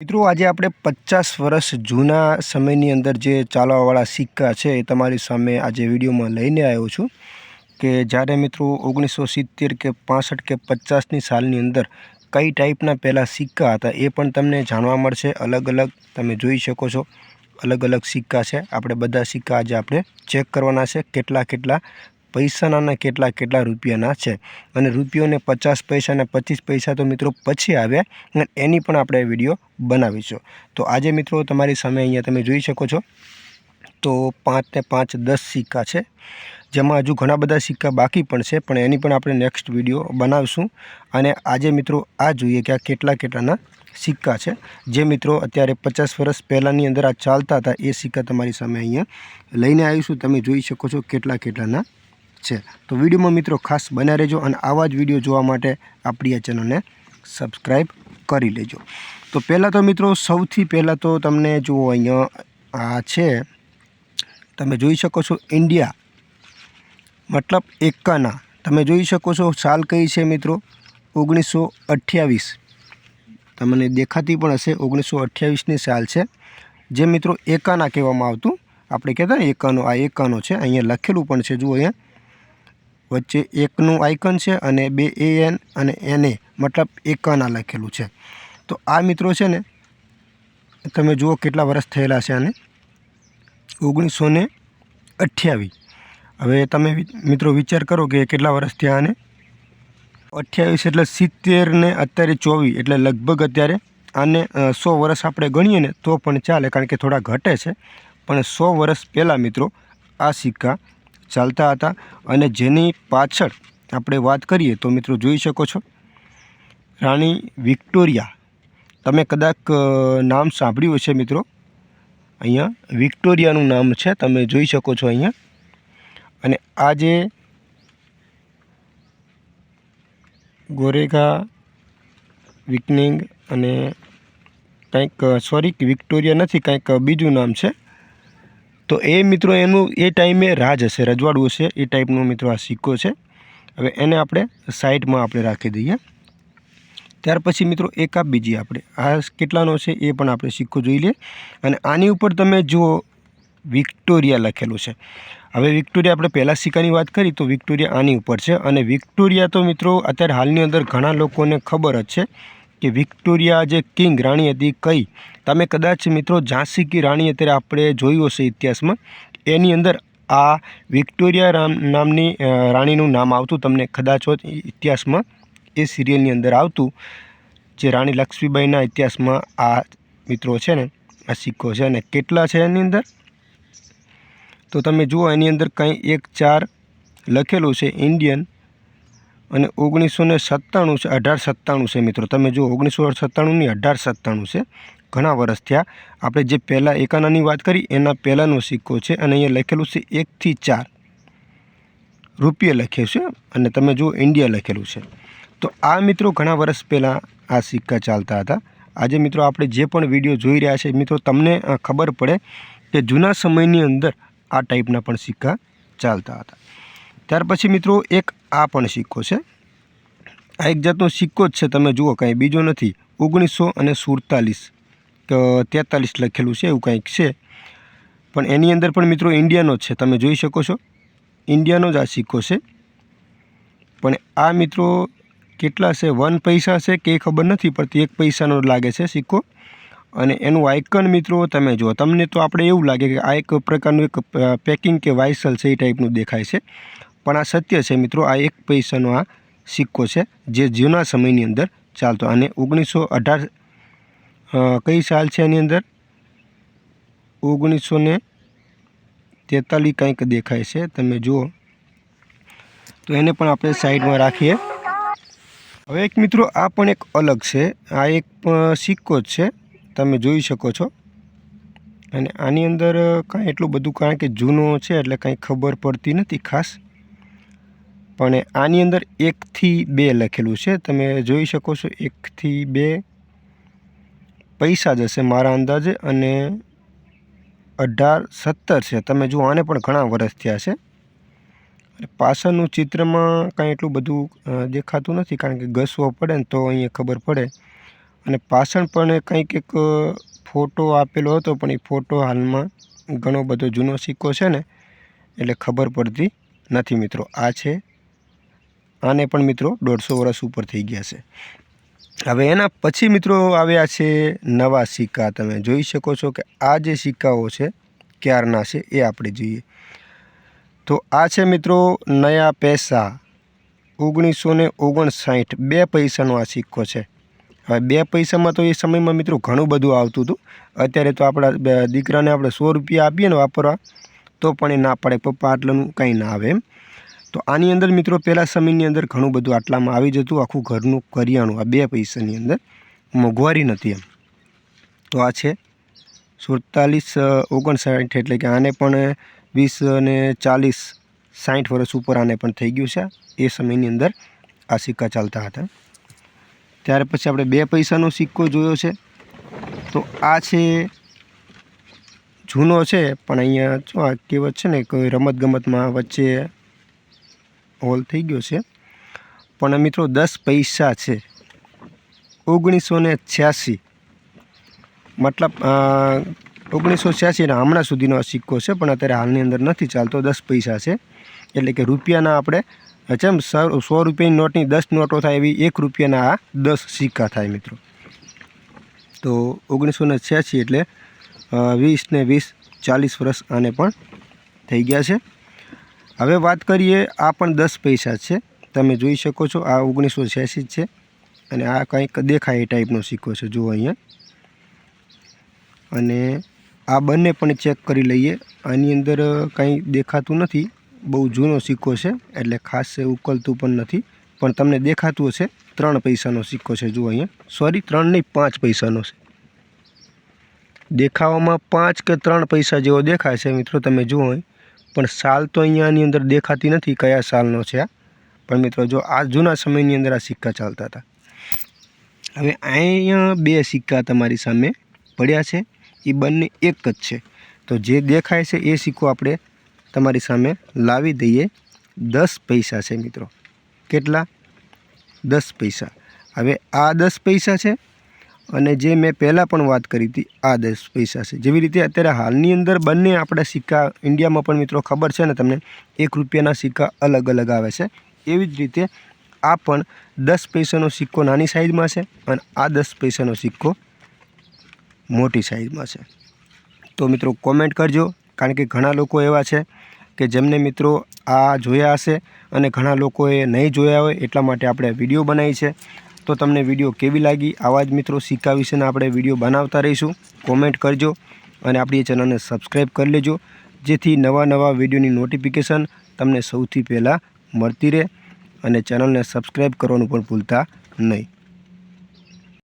મિત્રો, આજે આપણે પચાસ વર્ષ જૂના સમયની અંદર જે ચાલવાવાળા સિક્કા છે એ તમારી સામે આજે વિડીયોમાં લઈને આવ્યો છું કે જ્યારે મિત્રો ઓગણીસો સિત્તેર કે પાસઠ કે પચાસની સાલની અંદર કઈ ટાઈપના પહેલાં સિક્કા હતા એ પણ તમને જાણવા મળશે. અલગ અલગ તમે જોઈ શકો છો. અલગ અલગ સિક્કા છે. આપણે બધા સિક્કા આજે આપણે ચેક કરવાના છે. કેટલા કેટલા પૈસાના કેટલા કેટલા રૂપિયાના છે. અને રૂપિયોને પચાસ પૈસા અને પચીસ પૈસા તો મિત્રો પછી આવ્યા અને એની પણ આપણે વીડિયો બનાવીશું. તો આજે મિત્રો તમારી સામે અહીંયા તમે જોઈ શકો છો. તો પાંચ ને પાંચ દસ સિક્કા છે. જેમાં હજુ ઘણા બધા સિક્કા બાકી પણ છે, પણ એની પણ આપણે નેક્સ્ટ વીડિયો બનાવીશું. અને આજે મિત્રો આ જોઈએ કે આ કેટલા કેટલાના સિક્કા છે. જે મિત્રો અત્યારે પચાસ વર્ષ પહેલાંની અંદર આ ચાલતા હતા, એ સિક્કા તમારી સામે અહીંયા લઈને આવીશું. તમે જોઈ શકો છો કેટલા કેટલાના છે. તો વિડીયોમાં મિત્રો ખાસ બન્યા રહેજો અને આવા જ વીડિયો જોવા માટે આપણી આ ચેનલને સબસ્ક્રાઈબ કરી લેજો. તો પહેલાં તો મિત્રો સૌથી પહેલાં તો તમને જુઓ અહીંયા આ છે. તમે જોઈ શકો છો ઇન્ડિયા, મતલબ એકાના. તમે જોઈ શકો છો સાલ કઈ છે મિત્રો? ઓગણીસો અઠ્યાવીસ. તમને દેખાતી પણ હશે ઓગણીસો અઠ્યાવીસની સાલ છે. જે મિત્રો એકાના કહેવામાં આવતું. આપણે કહેતા ને એકાનો, આ એકાનો છે. અહીંયા લખેલું પણ છે, જુઓ અહીંયા. વચ્ચે એકનું આઇકન છે અને બે એ એન અને એને મતલબ એકાના લખેલું છે. તો આ મિત્રો છે ને, તમે જુઓ કેટલા વર્ષ થયેલા છે આને. ઓગણીસો ને હવે તમે મિત્રો વિચાર કરો કે કેટલા વર્ષ થયા આને. અઠ્યાવીસ એટલે સિત્તેર ને અત્યારે ચોવીસ, એટલે લગભગ અત્યારે આને સો વર્ષ આપણે ગણીએ ને તો પણ ચાલે, કારણ કે થોડા ઘટે છે. પણ સો વર્ષ પહેલાં મિત્રો આ સિક્કા ચાલતા હતા અને જેની પાછળ આપણે વાત કરીએ તો મિત્રો જોઈ શકો છો. રાણી વિક્ટોરિયા. તમે કદાચ નામ સાંભળ્યું હશે મિત્રો? અહીંયા વિક્ટોરિયાનું નામ છે, તમે જોઈ શકો છો અહીંયા. અને આ જે ગોરેગા વિકનિંગ અને કંઈક સોરી, વિક્ટોરિયા નથી, કંઈક બીજું નામ છે. તો એ મિત્રો એનું એ ટાઈમે રાજ હશે, રજવાડું હશે, એ ટાઈપનો મિત્રો આ સિક્કો છે. હવે એને આપણે સાઈડમાં આપણે રાખી દઈએ. ત્યાર પછી મિત્રો એક આપ બીજી આપણે. આ કેટલાનો છે એ પણ આપણે સિક્કો જોઈ લઈએ. અને આની ઉપર તમે જુઓ, વિક્ટોરિયા લખેલું છે. હવે વિક્ટોરિયા આપણે પહેલાં સિક્કાની વાત કરી તો વિક્ટોરિયા આની ઉપર છે. અને વિક્ટોરિયા તો મિત્રો અત્યારે હાલની અંદર ઘણા લોકોને ખબર જ છે. કે વિક્ટોરિયા જે કિંગ રાણી હતી કઈ? તમે કદાચ મિત્રો ઝાંસી કી રાણી અત્યારે આપણે જોયું હશે ઇતિહાસમાં. એની અંદર આ વિક્ટોરિયા રામ નામની રાણીનું નામ આવતું તમને કદાચ ઇતિહાસમાં. એ સિરિયલની અંદર આવતું. જે રાણી લક્ષ્મીબાઈના ઇતિહાસમાં આ મિત્રો છે ને, આ સિક્કો છે અને કેટલા છે એની અંદર? તો તમે જુઓ, એની અંદર કંઈ એક ચાર લખેલું છે, ઇન્ડિયન અને ઓગણીસો ને સત્તાણું છે, અઢાર સત્તાણું છે મિત્રો. તમે જો ઓગણીસો સત્તાણુંની અઢાર સત્તાણું છે. ઘણા વર્ષ થયા. આપણે જે પહેલાં એકાનાની વાત કરી, એના પહેલાંનો સિક્કો છે અને અહીંયા લખેલું છે એકથી ચાર. રૂપિયા લખ્યું છે અને તમે જુઓ, ઇન્ડિયા લખેલું છે. તો આ મિત્રો ઘણા વર્ષ પહેલાં આ સિક્કા ચાલતા હતા. આજે મિત્રો આપણે જે પણ વીડિયો જોઈ રહ્યા છે, મિત્રો તમને ખબર પડે કે જૂના સમયની અંદર આ ટાઈપના પણ સિક્કા ચાલતા હતા. ત્યાર પછી મિત્રો એક આ પણ સિક્કો છે. આ એક જાતનો સિક્કો જ છે, તમે જુઓ, કાંઈ બીજો નથી. ઓગણીસો અને સુડતાલીસ તેતાલીસ લખેલું છે, એવું કાંઈક છે. પણ એની અંદર પણ મિત્રો ઇન્ડિયાનો જ છે, તમે જોઈ શકો છો. ઇન્ડિયાનો જ આ સિક્કો છે. પણ આ મિત્રો કેટલા છે? વન પૈસા છે કે ખબર નથી પડતી, એક પૈસાનો લાગે છે સિક્કો. અને એનું આઇકન મિત્રો તમે જુઓ, તમને તો આપણે એવું લાગે કે આ એક પ્રકારનું એક પેકિંગ કે વાઇસલ છે એ ટાઈપનું દેખાય છે. પણ આ સત્ય છે મિત્રો, આ એક પૈસાનો આ સિક્કો છે જે જૂના સમયની અંદર ચાલતો. અને ઓગણીસો અઢાર કઈ સાલ છે એની અંદર? ઓગણીસો ને તેતાલીસ કંઈક દેખાય છે, તમે જુઓ. તો એને પણ આપણે સાઈડમાં રાખીએ. હવે એક મિત્રો, આ પણ એક અલગ છે. આ એક સિક્કો જ છે, તમે જોઈ શકો છો. અને આની અંદર કાંઈ એટલું બધું, કારણ કે જૂનો છે એટલે કાંઈ ખબર પડતી નથી ખાસ. પણ આની અંદર એકથી બે લખેલું છે. તમે જોઈ શકો છો એકથી બે પૈસા જ હશે મારા અંદાજે અને અઢાર સત્તર છે. તમે જુઓ, આને પણ ઘણા વર્ષ થયા છે. પાછળનું ચિત્રમાં કાંઈ એટલું બધું દેખાતું નથી કારણ કે ઘસવો પડે ને તો અહીંયા ખબર પડે. અને પાછળ પણ કંઈક એક ફોટો આપેલો હતો, પણ એ ફોટો હાલમાં ઘણો બધો જૂનો સિક્કો છે ને, એટલે ખબર પડતી નથી મિત્રો. આ છે આને પણ મિત્રો દોઢસો વર્ષ ઉપર થઈ ગયા છે. હવે એના પછી મિત્રો આવ્યા છે નવા સિક્કા. તમે જોઈ શકો છો કે આ જે સિક્કાઓ છે, ક્યારના છે એ આપણે જોઈએ. તો આ છે મિત્રો નયા પૈસા. ઓગણીસો ને ઓગણસાઠ બે પૈસાનો આ સિક્કો છે. હવે બે પૈસામાં તો એ સમયમાં મિત્રો ઘણું બધું આવતું હતું. અત્યારે તો આપણા દીકરાને આપણે સો રૂપિયા આપીએ ને વાપરવા, તો પણ એ ના પાડે. પપ્પા આટલાનું કંઈ ના આવે એમ. તો આની અંદર મિત્રો પહેલાં સમયની અંદર ઘણું બધું આટલામાં આવી જતું, આખું ઘરનું કરિયાણું, આ બે પૈસાની અંદર મોંઘવારી નથી એમ. તો આ છે સુડતાલીસ ઓગણસાઠ એટલે કે આને પણ વીસ અને ચાલીસ સાઠ વર્ષ ઉપર આને પણ થઈ ગયું છે. એ સમયની અંદર આ સિક્કા ચાલતા હતા. ત્યાર પછી આપણે બે પૈસાનો સિક્કો જોયો છે. તો આ છે જૂનો છે, પણ અહીંયા શું આ કહેવત છે ને, કોઈ રમતગમતમાં વચ્ચે હોલ થઈ ગયો છે. પણ મિત્રો દસ પૈસા છે. ઓગણીસો ને છ્યાસી. મતલબ ઓગણીસો છ્યાસીના હમણાં સુધીનો આ સિક્કો છે, પણ અત્યારે હાલની અંદર નથી ચાલતો, દસ પૈસા છે. એટલે કે રૂપિયાના આપણે જેમ સો રૂપિયાની નોટની દસ નોટો થાય એવી એક રૂપિયાના આ દસ સિક્કા થાય મિત્રો. તો ઓગણીસો ને છ્યાસી એટલે વીસ ને વીસ ચાલીસ વર્ષ આને પણ થઈ ગયા છે. હવે વાત કરીએ, આ પણ દસ પૈસા છે. તમે જોઈ શકો છો, આ ઓગણીસો છ્યાસી છે. અને આ કંઈક દેખાય એ ટાઈપનો સિક્કો છે, જુઓ અહીંયા. અને આ બંને પણ ચેક કરી લઈએ. આની અંદર કંઈ દેખાતું નથી. બહુ જૂનો સિક્કો છે, એટલે ખાસ ઉકલતું પણ નથી. પણ તમને દેખાતું હશે, ત્રણ પૈસાનો સિક્કો છે, જુઓ અહીંયા. સોરી ત્રણ નહીં, પાંચ પૈસાનો છે. દેખાવામાં પાંચ કે ત્રણ પૈસા જેવો દેખાય છે, મિત્રો, તમે જુઓ અહીં. પણ સાલ તો અહીંયાની અંદર દેખાતી નથી કયા સાલનો છે આ. પણ મિત્રો, જો આ જૂના સમયની અંદર આ સિક્કા ચાલતા હતા. હવે અહીંયા બે સિક્કા તમારી સામે પડ્યા છે. એ બંને એક જ છે. તો જે દેખાય છે એ સિક્કો આપણે તમારી સામે લાવી દઈએ. દસ પૈસા છે મિત્રો. કેટલા? દસ પૈસા. હવે આ દસ પૈસા છે. અને જે મેં પહેલાં પણ વાત કરી હતી આ દસ પૈસા છે. જેવી રીતે અત્યારે હાલની અંદર બંને આપણા સિક્કા, ઇન્ડિયામાં પણ મિત્રો ખબર છે ને તમને, એક રૂપિયાના સિક્કા અલગ અલગ આવે છે. એવી જ રીતે આ પણ દસ પૈસાનો સિક્કો નાની સાઈઝમાં છે અને આ દસ પૈસાનો સિક્કો મોટી સાઈઝમાં છે. તો મિત્રો કોમેન્ટ કરજો, કારણ કે ઘણા લોકો એવા છે કે જેમને મિત્રો આ જોયા હશે અને ઘણા લોકોએ નહીં જોયા હોય એટલા માટે આપણે વીડિયો બનાવી છે. તો તમને વીડિયો કેવી લાગી? આવા જ મિત્રો સિક્કા વિશેના આપણે વીડિયો બનાવતા રહીશું. કોમેન્ટ કરજો અને આપણી ચેનલને સબસ્ક્રાઈબ કરી લેજો. જેથી નવા નવા વિડીયોની નોટિફિકેશન તમને સૌથી પહેલાં મળતી રહે અને ચેનલને સબસ્ક્રાઈબ કરવાનું પણ ભૂલતા નહીં.